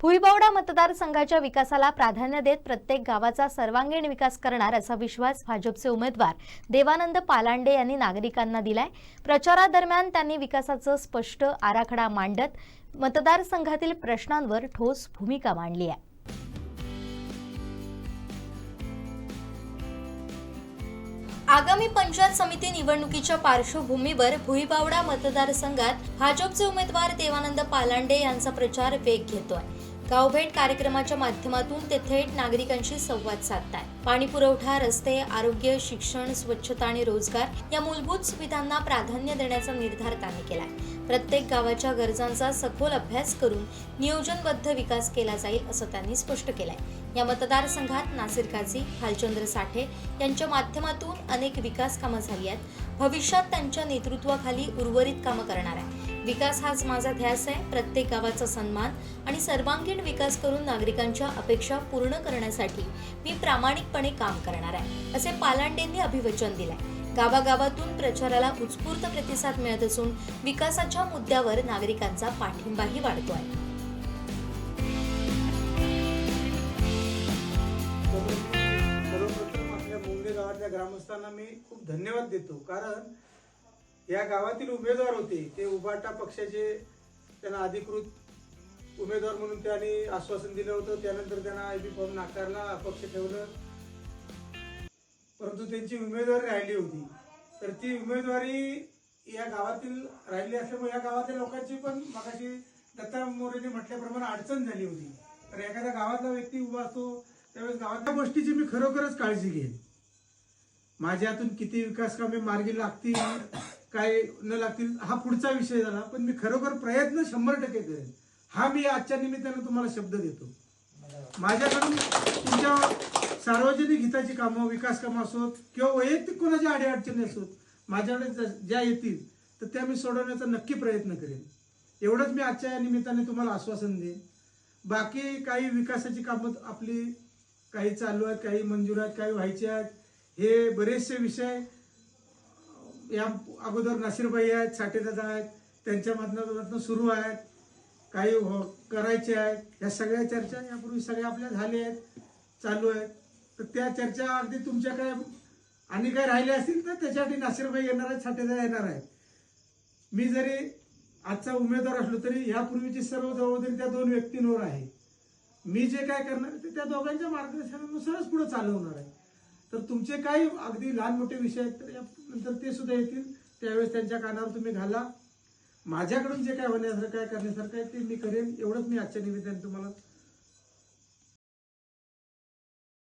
भुईबवडा मतदारसंघाच्या विकासाला प्राधान्य देत प्रत्येक गावाचा सर्वांगीण विकास करणार असा विश्वास भाजपचे उमेदवार देवानंद पालांडे यांनी नागरिकांना दिलाय. प्रचारादरम्यान त्यांनी विकासाचं स्पष्ट आराखडा मांडत मतदारसंघातील प्रश्नांवर ठोस भूमिका मांडली आहे. आगामी पंचायत समिती निवडणुकीच्या पार्श्वभूमीवर भुईबावडा मतदारसंघात भाजपचे उमेदवार देवानंद पालांडे यांचा प्रचार वेग घेतोय. गावभेट कार्यक्रमाच्या माध्यमातून ते थेट नागरिकांशी संवाद साधतात पाणी पुरवठा रस्ते आरोग्य शिक्षण स्वच्छता आणि रोजगार या मूलभूत सुविधांना प्राधान्य देण्याचा निर्धार त्यांनी केलाय. प्रत्येक गावाच्या गरजांचा सखोल अभ्यास करून नियोजनबद्ध विकास केला जाईल असं त्यांनी स्पष्ट केलंय. या मतदारसंघात नासिर काझी भालचंद्र साठे यांच्या माध्यमातून अनेक विकास कामं झाली आहेत. भविष्यात त्यांच्या नेतृत्वाखाली उर्वरित कामं करणार आहे विकास हाच माझा ध्यास आहे. प्रत्येक गावाचा सन्मान आणि सर्वांगीण विकास करून नागरिकांच्या अपेक्षा पूर्ण करण्यासाठी मी प्रामाणिकपणे काम करणार आहे असे पालांडेंनी अभिवचन दिलंय. गावागावातून प्रचाराला उत्स्फूर्त प्रतिसाद मिळत असून विकासाच्या मुद्द्यावर नागरिकांचा पाठिंबाही वाढतो सर्वप्रथम आपल्या मुंगे गावातल्या ग्रामस्थांना मी खूप धन्यवाद देतो. कारण या गावातील उमेदवार होते ते उभाटा पक्षाचे त्यांना अधिकृत उमेदवार म्हणून त्यांनी आश्वासन दिलं होतं. त्यानंतर त्यांना आय बी फॉर्म नाकारला अपक्ष ठेवलं. परंतु त्यांची उमेदवारी राहिली होती. तर ती उमेदवारी या गावातील राहिली असल्यामुळे या गावातील लोकांची पण मगाशी दत्ता मोरेने म्हटल्याप्रमाणे अडचण झाली होती. तर एखाद्या गावातला व्यक्ती उभा असतो त्यावेळेस गावातल्या गोष्टीची मी खरोखरच काळजी घेईन. माझ्या हातून किती विकास कामे मार्गी लागतील काय न लागतील हा पुढचा विषय झाला. पण मी खरोखर प्रयत्न शंभर टक्के करेन. हा मी आजच्या निमित्तानं तुम्हाला शब्द देतो. माझ्याकडून तुमच्या सार्वजनिक हिताची कामं विकास कामं असोत किंवा वैयक्तिक कोणाच्या अडीअडचणी असोत माझ्याकडे ज- ज्या येतील तर त्या मी सोडवण्याचा नक्की प्रयत्न करेन. एवढंच मी आजच्या या निमित्ताने तुम्हाला आश्वासन देईन. बाकी काही विकासाची कामं आपली काही चालू आहेत काही मंजूर आहेत काही व्हायचे आहेत हे बरेचसे विषय या अगोदर नासिरबाई आहेत साठेदादा आहेत त्यांच्या माध्यमातून सुरू आहेत काही हो करायचे आहेत ह्या सगळ्या चर्चा यापूर्वी सगळ्या आपल्या झाल्या आहेत चालू आहेत. तर त्या चर्चा अगदी तुमच्या काय आणि काय राहिल्या असतील तर त्याच्यासाठी नाशिरबाई येणार आहेत साठेदार येणार आहेत. मी जरी आजचा उमेदवार असलो तरी यापूर्वीची सर्व जबाबदारी त्या दोन व्यक्तींवर आहे. मी जे काय करणार ते त्या दोघांच्या मार्गदर्शनानुसारच पुढे चालवणार आहे. तर तुमचे काही अगदी लहान मोठे विषय आहेत तर या नंतर ते सुद्धा येतील. त्यावेळेस त्यांच्या कानावर तुम्ही घाला. माझ्याकडून जे काय होण्यासारखं काय करण्यासारखं आहे ते मी करेन. एवढंच मी आजच्या निवेदन तुम्हाला